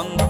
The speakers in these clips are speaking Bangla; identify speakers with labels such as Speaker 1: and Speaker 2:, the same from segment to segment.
Speaker 1: on the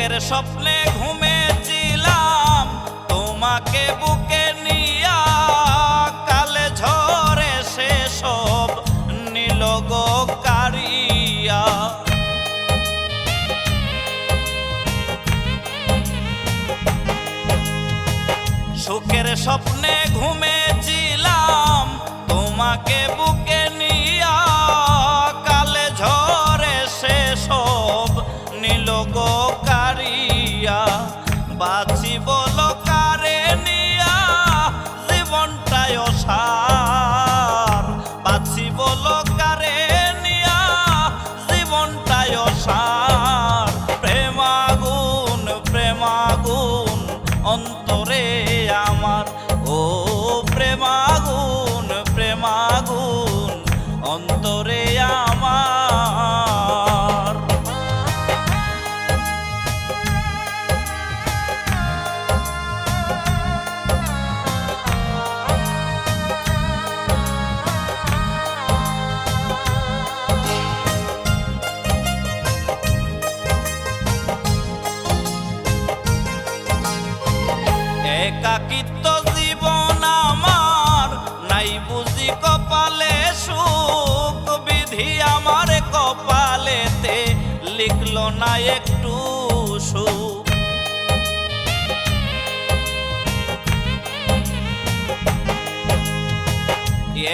Speaker 1: সুখের স্বপ্নে ঘুমেছিলাম, তোমাকে বুকে নিয়া কালে ঝরে সে সব নীল কারিয়া। সুখের স্বপ্নে ঘুমেছিলাম, তোমাকে বুকে দিয়া বাঁচি বল কারে নিয়া জীবনটায় অসা কপালে সুখ বিধি আমার কপালেতে লিখলো না একটু সুখ।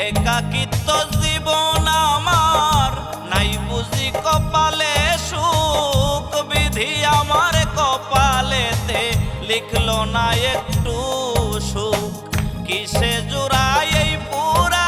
Speaker 1: একাকিত্ব জীবন আমার, নাই বুঝি কপালে সুখ বিধি আমার কপালেতে লিখলো না একটু সুখ। কিসে জোড়াই এই পুরা